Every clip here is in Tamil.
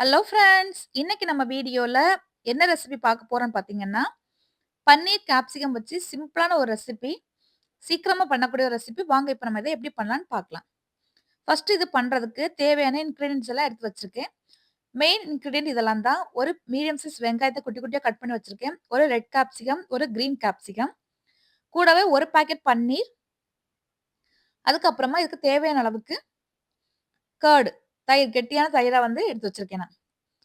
Hello friends! இன்னைக்கு நம்ம வீடியோவில் என்ன ரெசிபி பார்க்க போகிறோன்னு பார்த்தீங்கன்னா, பன்னீர் கேப்சிகம் வச்சு சிம்பிளான ஒரு ரெசிபி. சீக்கிரமாக பண்ணக்கூடிய ஒரு ரெசிபி. வாங்க இப்போ நம்ம இதை எப்படி பண்ணலான்னு பார்க்கலாம். ஃபஸ்ட்டு இது பண்ணுறதுக்கு தேவையான இன்க்ரீடியன்ஸ் எல்லாம் எடுத்து வச்சுருக்கேன் மெயின் இன்க்ரீடியன்ட் இதெல்லாம் தான். ஒரு மீடியம் சைஸ் வெங்காயத்தை குட்டி குட்டியாக கட் பண்ணி வச்சுருக்கேன் ஒரு ரெட் கேப்சிகம், ஒரு க்ரீன் கேப்சிகம். கூடவே ஒரு பேக்கெட் பன்னீர். அதுக்கப்புறமா இதுக்கு தேவையான அளவுக்கு கேர்டு தயிர் கெட்டியான தயிராக வந்து எடுத்து வச்சிருக்கேன் நான்.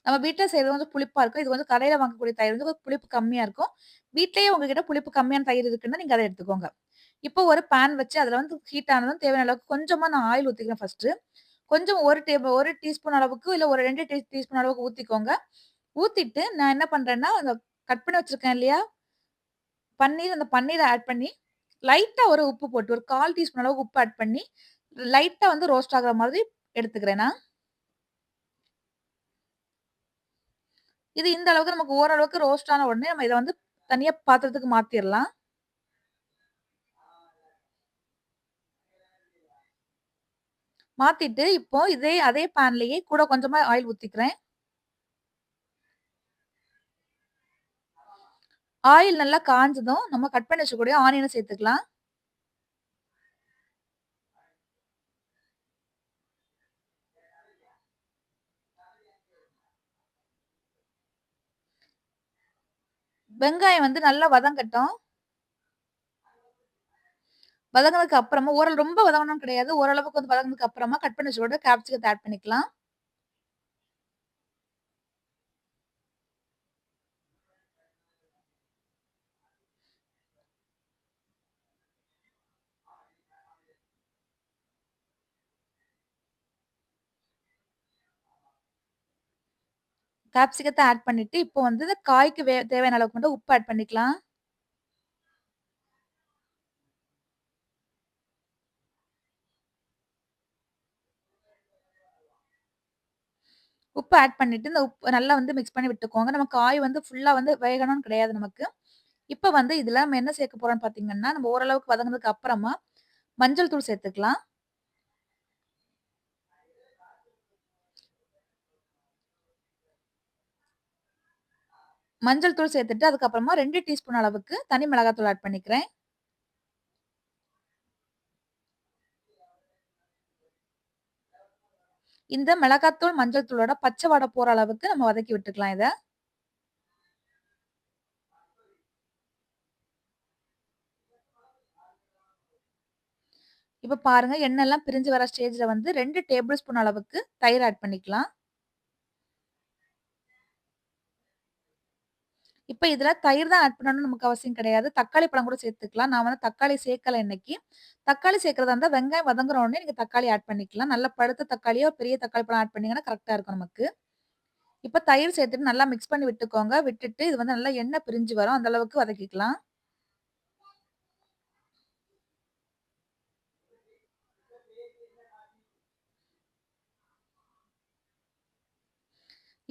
நம்ம வீட்டில் செய்யறது வந்து புளிப்பா இருக்கும். இது வந்து கடையில் வாங்கக்கூடிய தயிர் வந்து புளிப்பு கம்மியா இருக்கும். வீட்லயே உங்ககிட்ட புளிப்பு கம்மியான தயிர் இருக்குன்னா, நீங்க அதை எடுத்துக்கோங்க. இப்போ ஒரு பேன் வச்சு அதில் வந்து ஹீட் ஆனதும் தேவையான அளவுக்கு கொஞ்சமாக நான் ஆயில் ஊற்றிக்கிறேன் ஃபர்ஸ்ட்டு. கொஞ்சம் ஒரு டேபிள் ஒரு டீஸ்பூன் அளவுக்கு இல்லை ஒரு ரெண்டு டீ டீஸ்பூன் அளவுக்கு ஊற்றிக்கோங்க ஊற்றிட்டு நான் என்ன பண்ணுறேன்னா அந்த கட் பண்ணி வச்சுருக்கேன் இல்லையா? பன்னீர் அந்த பன்னீரை ஆட் பண்ணி, லைட்டாக ஒரு உப்பு போட்டு ஒரு 1/4 டீஸ்பூன் அளவுக்கு உப்பு ஆட் பண்ணி, லைட்டாக வந்து ரோஸ்ட் ஆகிற மாதிரி எடுத்துக்கிறேன் இது இந்த அளவுக்கு நமக்கு ஓரளவுக்கு ரோஸ்ட் ஆன உடனே நம்ம இத வந்து தனியா பாத்திரத்துக்கு மாத்திரலாம். மாத்திட்டு இப்போ இதே அதே பேன்லயே கூட கொஞ்சமா ஆயில் ஊத்திக்கிறேன். ஆயில் நல்லா காஞ்சதும் நம்ம கட் பண்ணி வச்சக்கூடிய ஆனியனை சேர்த்துக்கலாம். வெங்காயம் வந்து நல்லா வதங்கட்டும். வதங்கினதுக்கு அப்புறமா ஓரளவு ரொம்ப வதங்கணும்னு கிடையாது. ஓரளவுக்கு வந்து வதங்கினதுக்கு அப்புறமா கட் பண்ணி வச்சுக்கூட கேப்சிகத்தை ஆட் பண்ணிக்கலாம். கேப்சிகத்தை ஆட் பண்ணிட்டு, இப்போ வந்து காய்க்கு வே தேவையான அளவுக்கு மட்டும் உப்பு ஆட் பண்ணிக்கலாம். உப்பு ஆட் பண்ணிட்டு, இந்த உப்பு நல்லா வந்து மிக்ஸ் பண்ணி விட்டுக்கோங்க. நம்ம காய் வந்து ஃபுல்லா வந்து வேகணும்னு கிடையாது நமக்கு. இப்ப வந்து இதில் நம்ம என்ன சேர்க்க போகிறோம்னு பார்த்தீங்கன்னா, நம்ம ஓரளவுக்கு வதங்குனதுக்கு அப்புறமா மஞ்சள் தூள் சேர்த்துக்கலாம். மஞ்சள் தூள் சேர்த்துட்டு, அதுக்கப்புறமா ரெண்டு டீஸ்பூன் அளவுக்கு தனி மிளகாய் தூள் ஆட் பண்ணிக்கிறேன். இந்த மிளகாத்தூள், மஞ்சள் தூளோட பச்சை வடை போற அளவுக்கு நம்ம வதக்கி விட்டுக்கலாம் இத. இப்ப பாருங்க எண்ணெல்லாம் பிரிஞ்சு வர ஸ்டேஜ்ல வந்து ரெண்டு டேபிள் ஸ்பூன் அளவுக்கு தயிர் ஆட் பண்ணிக்கலாம். இப்போ இதில் தயிர் தான் ஆட் பண்ணணும்னு நமக்கு அவசியம் கிடையாது. தக்காளி பழம் கூட சேர்த்துக்கலாம். நான் வந்து தக்காளி சேர்க்கல இன்னைக்கு. தக்காளி சேர்க்கறதா இருந்தால் வெங்காயம் வதங்குற உடனே நீங்கள் தக்காளி ஆட் பண்ணிக்கலாம். நல்லா பழுத்த தக்காளியோ, பெரிய தக்காளி பழம் ஆட் பண்ணிங்கன்னா கரெக்டாக இருக்கும் நமக்கு. இப்போ தயிர் சேர்த்துட்டு நல்லா மிக்ஸ் பண்ணி விட்டுக்கோங்க. விட்டுட்டு இது வந்து நல்லா எண்ணெய் பிரிஞ்சு வரும். அந்தளவுக்கு வதக்கிக்கலாம்.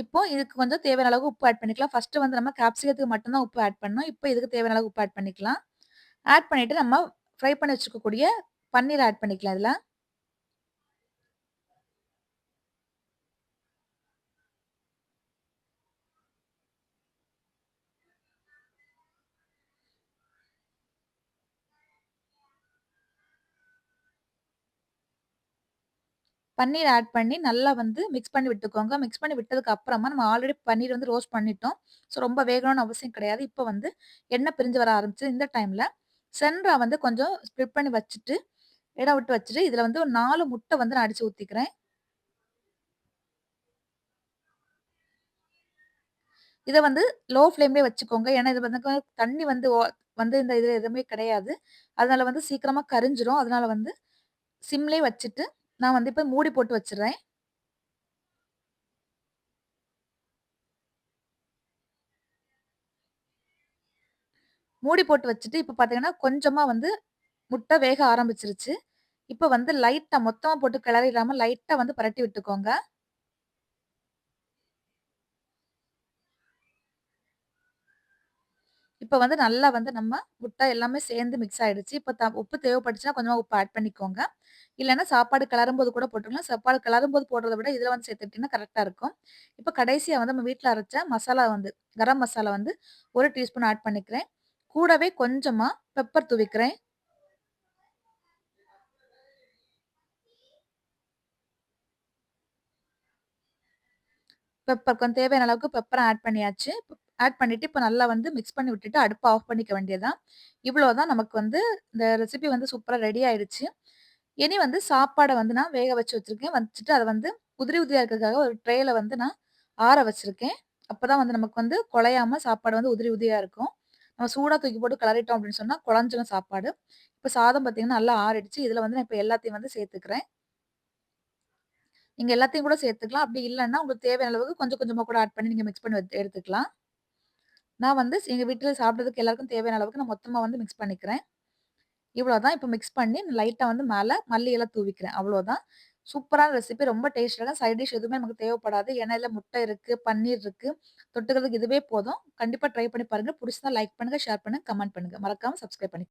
இப்போ இதுக்கு கொஞ்சம் தேவையான அளவு உப்பு ஆட் பண்ணிக்கலாம். ஃபஸ்ட்டு வந்து நம்ம கேப்சிகத்துக்கு மட்டும் தான் உப்பு ஆட் பண்ணோம். இப்போ இதுக்கு தேவையான அளவு உப்பு ஆட் பண்ணிக்கலாம். ஆட் பண்ணிட்டு நம்ம ஃப்ரை பண்ணி வச்சிருக்கக்கூடிய பன்னீர் ஆட் பண்ணிக்கலாம் இதில் பன்னீர் ஆட் பண்ணி நல்லா வந்து மிக்ஸ் பண்ணி விட்டுக்கோங்க. மிக்ஸ் பண்ணி விட்டதுக்கு அப்புறமா நம்ம ஆல்ரெடி பன்னீர் வந்து ரோஸ்ட் பண்ணிட்டோம். ஸோ ரொம்ப வேகணும்னு அவசியம் கிடையாது. இப்போ வந்து எண்ணெய் பிரிஞ்சு வர ஆரம்பிச்சு இந்த டைமில் சென்டரா வந்து கொஞ்சம் ஸ்ப்ளிட் பண்ணி வச்சுட்டு, இடம் விட்டு வச்சுட்டு, இதில் வந்து ஒரு நாலு முட்டை வந்து நான் அடித்து ஊற்றிக்கிறேன் இதை வந்து லோ ஃப்ளேம்லேயே வச்சுக்கோங்க. ஏன்னா இது வந்து தண்ணி வந்து வந்து இந்த இது எதுவுமே கிடையாது. அதனால வந்து சீக்கிரமாக கரிஞ்சிரும். அதனால வந்து சிம்லேயே வச்சுட்டு, நான் வந்து இப்போ மூடி போட்டு வச்சிடுறேன் மூடி போட்டு வச்சுட்டு, இப்போ பார்த்தீங்கன்னா, கொஞ்சமாக வந்து முட்டை வேக ஆரம்பிச்சிருச்சு இப்போ வந்து லைட்டாக மொத்தமாக போட்டு கிளறிடாமல் லைட்டாக வந்து பரட்டி விட்டுக்கோங்க. இப்போ வந்து நல்லா வந்து நம்ம முட்டை எல்லாமே சேர்ந்து மிக்ஸ் ஆகிடுச்சு இப்போ த உப்பு தேவைப்பட்டுச்சுன்னா கொஞ்சமாக உப்பு ஆட் பண்ணிக்கோங்க. இல்லைன்னா சாப்பாடு கிளறும்போது கூட போட்டுக்கலாம். சாப்பாடு கிளறும்போது போடுறத விட இதில் வந்து சேர்த்துட்டிங்கன்னா கரெக்டாக இருக்கும். இப்போ கடைசியா வந்து நம்ம வீட்ல அரைச்ச மசாலா வந்து கரம் மசாலா வந்து ஒரு டீஸ்பூன் ஆட் பண்ணிக்கிறேன். கூடவே கொஞ்சமா பெப்பர் துவிக்கிறேன் பெப்பர் கொஞ்சம் தேவையான அளவுக்கு பெப்பரை ஆட் பண்ணியாச்சு. ஆட் பண்ணிட்டு இப்ப நல்லா வந்து மிக்ஸ் பண்ணி விட்டுட்டு அடுப்பை ஆஃப் பண்ணிக்க வேண்டியதுதான் இவ்வளோ தான் நமக்கு வந்து இந்த ரெசிபி வந்து சூப்பரா ரெடி ஆயிடுச்சு. இனி வந்து சாப்பாடை வந்து நான் வேக வச்சு வச்சுருக்கேன் வச்சுட்டு அதை வந்து உதிரி உதிரியாக இருக்கிறதுக்காக ஒரு ட்ரேயில் வந்து நான் ஆற வச்சுருக்கேன் அப்போ தான் வந்து நமக்கு வந்து குழையாம சாப்பாடு வந்து உதிரி உதிரியாக இருக்கும். நம்ம சூடாக தூக்கி போட்டு கிளறிட்டோம் அப்படின்னு சொன்னால் குழஞ்சிரும் சாப்பாடு. இப்போ சாதம் பார்த்தீங்கன்னா நல்லா ஆறிடுச்சு. இதில் வந்து நான் இப்போ எல்லாத்தையும் வந்து சேர்த்துக்கிறேன். நீங்கள் எல்லாத்தையும் கூட சேர்த்துக்கலாம். அப்படி இல்லைன்னா உங்களுக்கு தேவையான அளவுக்கு கொஞ்சம் கொஞ்சமாக கூட ஆட் பண்ணி நீங்கள் மிக்ஸ் பண்ணி எடுத்துக்கலாம். நான் வந்து எங்கள் வீட்டில் சாப்பிட்றதுக்கு எல்லாருக்கும் தேவையான அளவுக்கு நான் மொத்தமாக வந்து மிக்ஸ் பண்ணிக்கிறேன். இவ்வளோதான். இப்போ மிக்ஸ் பண்ணி லைட்டாக வந்து மேலே மல்லியெல்லாம் தூவிக்கிறேன். அவ்வளோதான். சூப்பரான ரெசிபி. ரொம்ப டேஸ்டாக சைட் டிஷ் எதுவுமே நமக்கு தேவைப்படாது. ஏன்னா இதுல முட்டை இருக்குது பன்னீர் இருக்குது தொட்டுக்கிறதுக்கு இதுவே போதும். கண்டிப்பாக ட்ரை பண்ணி பாருங்கள் புடிச்சிருந்தா லைக் பண்ணுங்கள் ஷேர் பண்ணுங்கள் கமெண்ட் பண்ணுங்கள் மறக்காம சப்ஸ்கிரைப் பண்ணி